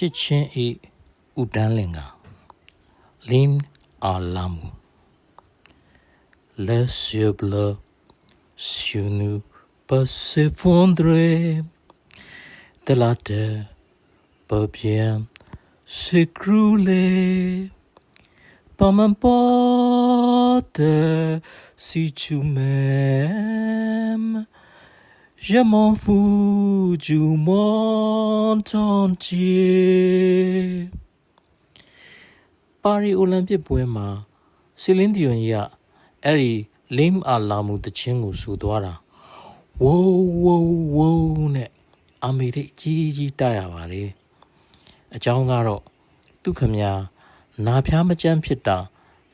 ချစ်ချင်းဤဥတန်းလင်ကလင်းအာလာမူ Laisse bleu sur nous pas s'effondrer de la terre pas bien s'écrouler pas m'importe si tu m'aimes je m'en fous du monde entier ပါရီအိုလံပစ်ပွဲမှာဆီလင်းဒီယွန်ကြီးကအဲ့ဒီလိမ်အာလာမှုတခြင်းကိုဆိုသွားတာဝိုးဝိုးဝိုးနဲ့အမေရိအကြီးကြီးတိုက်ရပါတယ်အကြောင်းကတော့သူခမညာနာဖျားမကြမ်းဖြစ်တာ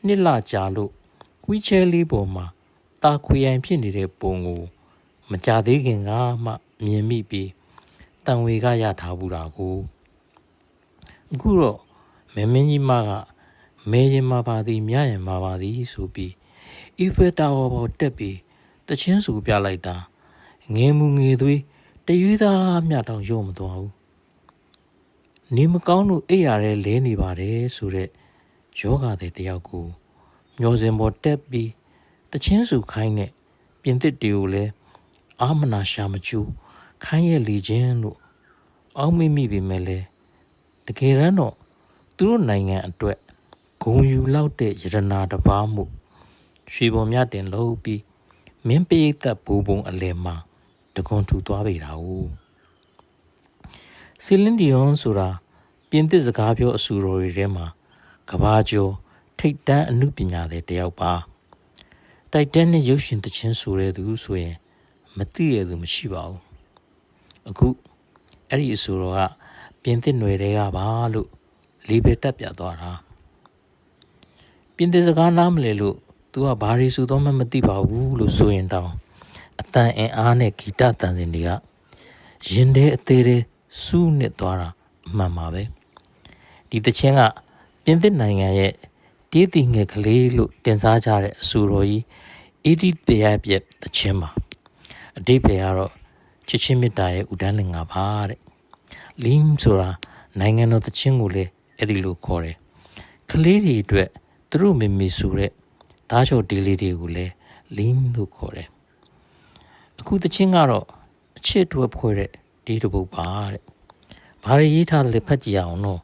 နှစ်လကြာလို့ဝီချဲလေးပေါ်မှာတာခွေရိုင်ဖြစ်နေတဲ့ပုံကို မကြသေးခင်ကမှမြင်မိပြီးတန်ဝေကရထားဘူးတာကိုအခုတော့မင်းမင်းကြီးမကမဲရင်မှာပါသည်မြရင်မှာပါသည်ဆိုပြီးအီဖယ်တာဝါပေါ်တက်ပြီးတချင်းစုပြလိုက်တာငင်းမှုငေသွေးတရွေးသားမြတောင်ရုံမသွားဘူးနေမကောင်းလို့အိပ်ရတဲ့လဲနေပါတယ်ဆိုတဲ့ယောဂတဲ့တယောက်ကိုမျောစင်ပေါ်တက်ပြီးတချင်းစုခိုင်းတဲ့ပြင်သစ်တီကိုလည်း အာမနာရှာမချူခိုင်းရဲ့လေချင်းလို့အောက်မိမိပြီမဲ့လဲတကယ်တမ်းတော့သူတို့နိုင်ငံအတွက်ဂုံယူလောက်တဲ့ယရနာတစ်ပါးမှုရွှေပေါ်မြတင်လို့ပြီးမင်းပိတ်သက်ဘူပုံအလယ်မှာတကွန်ထူသွားပေတာ哦ဆီလင်ဒီယွန်ဆိုတာပြင်သစ်စကားပြောအဆူတော်တွေထဲမှာကဘာကျော်ထိတ်တန်းအမှုပညာတဲ့တယောက်ပါတိုက်တန်းနဲ့ရုပ်ရှင်တခြင်းဆိုတဲ့သူဆိုရင် မသိရသူမရှိပါဘူးအခုအဲ့ဒီအဆူတော်ကပြင်သစ်ຫນွယ်တွေကပါလို့လေးပဲတက်ပြသွားတာပြင်သစ်စကားနားမလဲလို့ तू ကဘာရီဆိုတော့မှမသိပါဘူးလို့ဆိုရင်တောင်အတန်အင်အားနဲ့ဂီတတန်စင်တွေကရင်ထဲအသေးသေးစူးနစ်သွားတာအမှန်ပါပဲဒီတခြင်းကပြင်သစ်နိုင်ငံရဲ့တေးတီငယ်ကလေးလို့တင်စားကြတဲ့အဆူတော်ကြီးအီဒီတေရပြက်တခြင်းပါ အတိတ်ပဲကတော့ချစ်ချင်းမေတ္တာရဲ့ဥဒန်းလင်္ကာပါတဲ့လင်းဆိုတာနိုင်ငံတော်တခြင်းကိုလည်းအဲ့ဒီလိုခေါ်တယ်ကလေးတွေအတွက်သူတို့မိမိဆိုတဲ့သားချိုဒီလေးတွေကိုလည်းလင်းလို့ခေါ်တယ်အခုတချင်းကတော့အချစ်တွဲဖွဲ့တဲ့ဒီတပုတ်ပါတဲ့ဘာတွေရေးထားလဲဖတ်ကြည့်အောင်နော်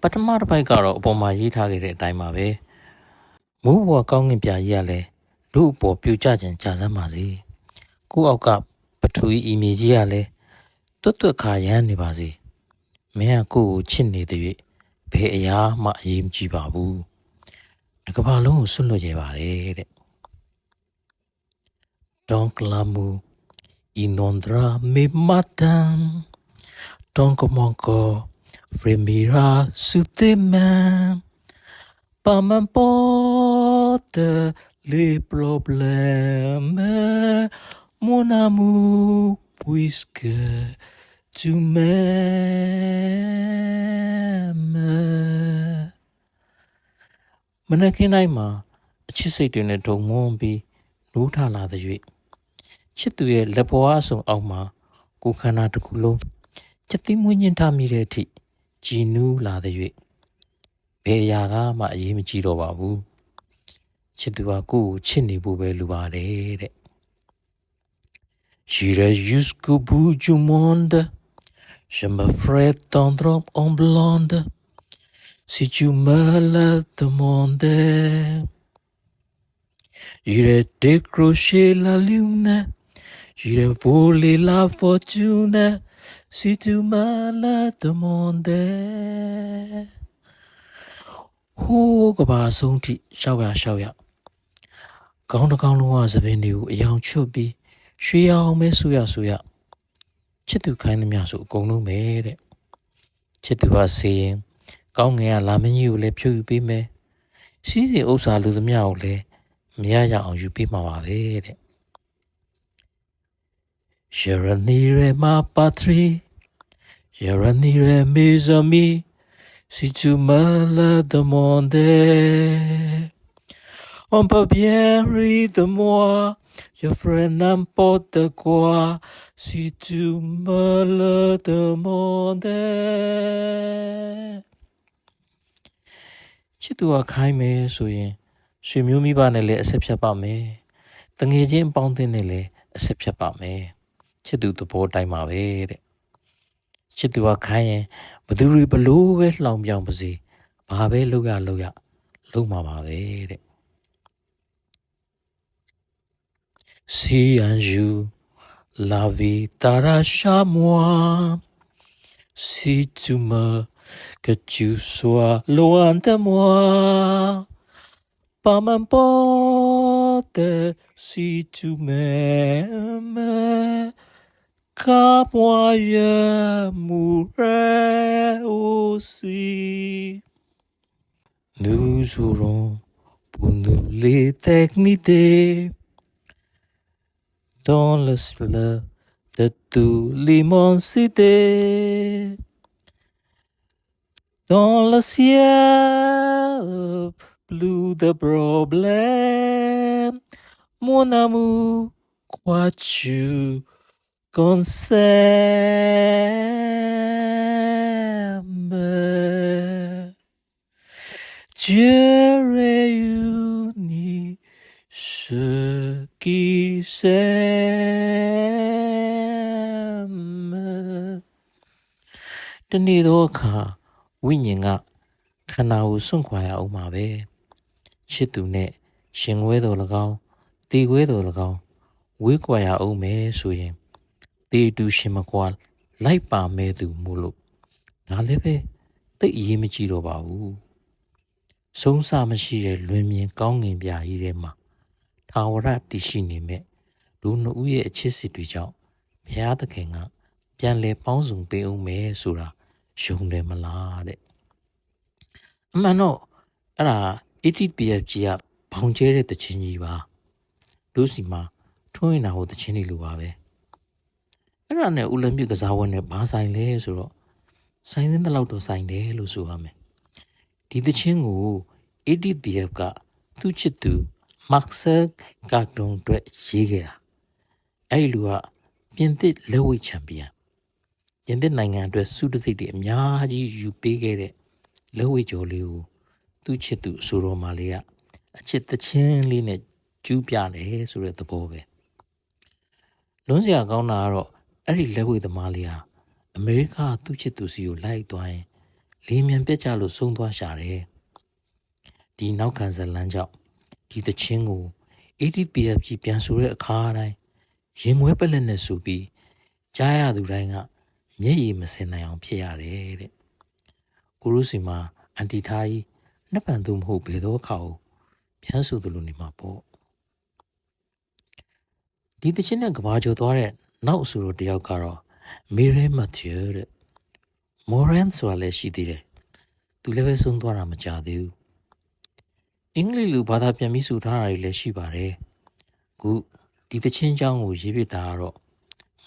ပထမတစ်ပိုက်ကတော့အပေါ်မှာရေးထားခဲ့တဲ့အတိုင်းပါပဲမိုးဘောကောင်းငင်ပြကြီးကလည်း တို့အပေါ်ပြူကြခြင်းကြာစမ်းပါစေကိုအောက်ကပထဝီအီမေကြီးကလည်းတွတ်တွတ်ခါရမ်းနေပါစေမင်းကကိုယ့်ကိုချစ်နေတဲ့၍ဘယ်အရာမှအရေးမကြီးပါဘူးတစ်ကမ္ဘာလုံးကိုဆွတ်လွတ်ရပါတယ်တဲ့ Don clamo inondra mi matan Don comonco fremira su teman Paman porte les problèmes Mon amour puisque tu m'aimes မနက်ခင်းတိုင်းမှာအချစ်စိတ်တွေနဲ့ဒုံမွန်းပြီးနိုးထလာတဲ့၍ချစ်သူရဲ့လက်ဘွားဆုံအောက်မှာကိုယ်ခန္ဓာတစ်ခုလုံးချက်သိမွေးညင်ထားမိတဲ့အထိကြည်နူးလာတဲ့၍ဘယ်အရာကမှအရေးမကြီးတော့ပါဘူး ချစ်သူကကိုယ့်ကိုချစ်နေဖို့ပဲလိုပါတယ်တဲ့ J'irai jusqu'au bout du monde je me ferai tendre en blonde si tu me le demandais. J'irai décrocher la lune, j'irai voler la fortune si tu me le demandais. ဟိုးကဘာဆုံးထိရှောက်ရရှောက်ရ ကောင်းတကောင်းလုံးဝသပင်းတွေကိုအယောင်ချွတ်ပြီးရွှေအောင်မဲဆူရဆူရချစ်သူခိုင်းသမျှဆိုအကုန်လုံးပဲတဲ့ချစ်သူကစေရင်ကောင်းငယ်ကလာမင်းကြီးကိုလည်းဖြုတ်ယူပေးမယ်စီးစီဥစ္စာလူသမျှကိုလည်းမရရအောင်ယူပေးမှာပါပဲတဲ့ Je renierai ma patrie Je renierai mes amis si tu me le demandais On peut bien rire de moi Your friend n'importe quoi si tu me le demandais ချစ်သူကခိုင်းမယ်ဆိုရင်ရွှေမျိုးမိဘနဲ့လည်းအဆက်ဖြတ်ပါမယ်တငယ်ချင်းအပေါင်းအသင်းနဲ့လည်းအဆက်ဖြတ်ပါမယ်ချစ်သူသဘောတိုင်းပါပဲတဲ့ချစ်သူကခိုင်းရင်ဘသူတွေဘလို့ပဲလှောင်ပြောင်ပါစေဘာပဲလုပ်ရလုပ်ရလုပ်မှာပါပဲတဲ့ Si un jour la vie t'arrache à moi, si tu meurs, que tu sois loin de moi, pas m'importe si tu m'aimes, car moi je mourrai aussi. Nous aurons pour nous l'éternité fleuve de toute l'immensité. Dans le ciel, plus de problèmes. Mon amour, crois-tu qu'on s'aime? Dieu réunit ceux qui s'aiment တနေ့တော့အခါဝိညာဉ်ကခန္ဓာကိုစွန့်ခွာရအောင်ပါပဲချစ်သူနဲ့ရှင်ဝဲတော်၎င်းတေခွဲတော်၎င်းဝေးကွာရအောင်မယ်ဆိုရင်တေတူရှင်မကွာလိုက်ပါမဲ့သူမို့လို့ဒါလည်းပဲတိတ်အရေးမကြီးတော့ပါဘူးဆုံးစမရှိတဲ့လွင်မြင်ကောင်းငင်ပြာကြီးထဲမှာ ထာဝရတည်ရှိနေမဲ့လူနှစ်ဦးရဲ့အချစ်စစ်တွေကြောင့်ဘုရားသခင်ကပြန်လဲပေါင်းစုံပေးအောင်မယ်ဆိုတာယုံတယ်မလားတဲ့အမှန်တော့အဲ့ဒါ ATPF ကြီးကဘောင်ကျဲတဲ့တခြင်းကြီးပါလူစီမှာထွန်းရင်တာဟိုတခြင်းတွေလိုပါပဲအဲ့ဒါနဲ့ဦးလမြစ်ကစားဝဲနဲ့ဘာဆိုင်လဲဆိုတော့ဆိုင်တဲ့လောက်တော့ဆိုင်တယ်လို့ဆိုရမယ်ဒီတခြင်းကို ATPF ကသူ့ချစ်သူ မတ်ဆယ်ကာတွန်အတွက်ရေးခဲ့တာအဲ့ဒီလူကပြင်သစ်လက်ဝှေ့ချန်ပီယံပြင်သစ်နိုင်ငံအတွက်စုတစိတ်တွေအများကြီးယူပေးခဲ့တဲ့လက်ဝှေ့ကျော်လေးကိုသူ့ချစ်သူအဆိုတော်မလေးကအချစ်တချင်းလေးနဲ့ကျူးပြတယ်ဆိုတဲ့သဘောပဲလွန်းစရာကောင်းတာကတော့အဲ့ဒီလက်ဝှေ့သမားလေးဟာအမေရိကသူ့ချစ်သူစီကိုလိုက်သွားရင်လေမြန်ပြက်ကြလို့ဆုံးသွားရှာတယ်ဒီနောက်ခံဇလန်းကြောင့် ဒီတချင်းကို ATPF ကြီးပြန်ဆိုတဲ့အခါတိုင်းရင်ငွဲပလက်နဲ့ဆိုပြီးကြားရသူတိုင်းကမျက်ရည်မစင်နိုင်အောင်ဖြစ်ရတယ်တဲ့ကိုရုစီမှာအန်တီထားကြီးနှစ်ပန်သူမဟုတ်ဘယ်တော့ခါကိုပြန်ဆိုသလိုနေမှာပေါ့ဒီတချင်းနဲ့ကဘာကျော်သွားတဲ့နောက်အဆိုတော်တယောက်ကတော့မီရဲမတ်သျူတဲ့မော်ရန်ဆိုတာလည်းရှိသေးတယ်သူလည်းပဲဆုံးသွားတာမကြသေးဘူး အင်္ဂလိပ်လိုဘာသာပြန်ပြီးဆိုထားတာတွေလည်းရှိပါတယ်။ခုဒီသချင်းချောင်းကိုရေးပြတာကတော့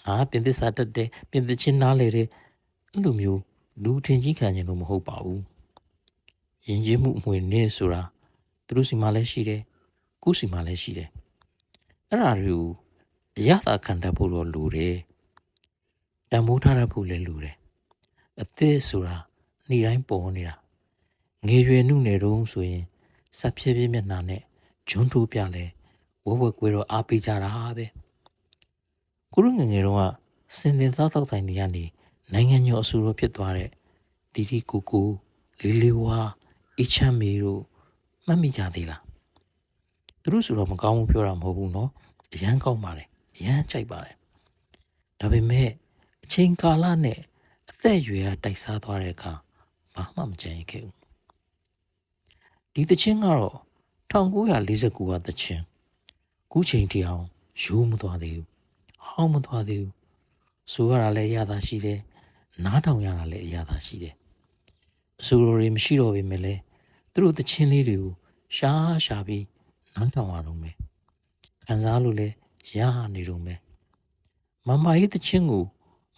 ငါပြင်သစ်စာတက်တယ်ပြင်သစ်ချင်းနားလေတယ်အဲ့လိုမျိုးလူထင်ကြီးခံခြင်းလို့မဟုတ်ပါဘူး။ယဉ်ကျေးမှုအမွေနဲ့ဆိုတာသူတို့စီမှာလည်းရှိတယ်။ကိုယ်စီမှာလည်းရှိတယ်။အဲ့ဒါတွေကိုအရသာခံတတ်ဖို့တော့လိုတယ်။တန်ဖိုးထားတတ်ဖို့လည်းလိုတယ်။အသက်ဆိုတာနေတိုင်းပေါ်နေတာငယ်ရွယ်နှုနယ်တုံးဆိုရင် စပ်ဖြည်းဖြည်းမျက်နှာနဲ့ဂျွန်းထိုးပြလဲဝဝကွဲတော့အားပေးကြတာပဲကိုရုငယ်ငယ်တော့ကစင်တင်သောတောက်ဆိုင်တွေကနေနိုင်ငံကျော်အဆူရောဖြစ်သွားတဲ့တီတီကိုကိုလေးလေးဝါအချမ်းမီတို့မှတ်မိကြသေးလားသူတို့ဆိုတော့မကောင်းဘူးပြောတာမဟုတ်ဘူးเนาะအရန်ကောင်းပါတယ်အရန်ကြိုက်ပါတယ်ဒါပေမဲ့အချိန်ကာလနဲ့အသက်အရွယ်ကတိုက်စားသွားတဲ့အခါဘာမှမကြံရခဲ့ဘူး ဒီတချင်းကတော့1949ကတချင်းခုချိန်တည်းအောင်ရိုးမသွားသေးဘူးဟောင်းမသွားသေးဘူးဆိုရတာလည်းအရသာရှိတယ်နားထောင်ရတာလည်းအရသာရှိတယ်အဆိုတော်တွေမရှိတော့ပေမဲ့လည်းသူတို့တချင်းလေးတွေကိုရှားရှားပြီးနားထောင်ရတော့မယ်ခံစားလို့လည်းရနေတော့မယ်မမကြီးတချင်းကို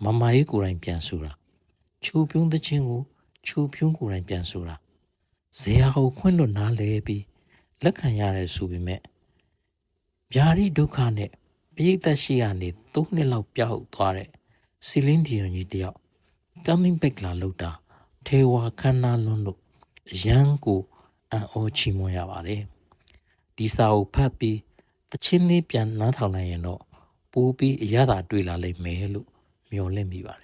မမကြီးကိုယ်တိုင်ပြန်ဆိုတာချိုးပြုံးတချင်းကိုချိုးပြုံးကိုယ်တိုင်ပြန်ဆိုတာ ဇေယျကိုခွင့်လွတ်နားလဲပြီးလက်ခံရတယ်ဆိုပေမဲ့ဗျာတိဒုက္ခနဲ့ပရိသတ်ရှိကနေ၃နှစ်လောက်ပြောက်သွားတဲ့စီလင်းဒီယွန်ကြီးတယောက် coming back လာလို့တာထေဝါခန္ဓာလွန်းလို့အရန်ကိုအံ့ဩချီးမွမ်းရပါတယ်ဒီစာကိုဖတ်ပြီးတချင်းလေးပြန်နားထောင်နိုင်ရင်တော့ပိုးပြီးအရသာတွေ့လာလိမ့်မယ်လို့မျှော်လင့်မိပါတယ်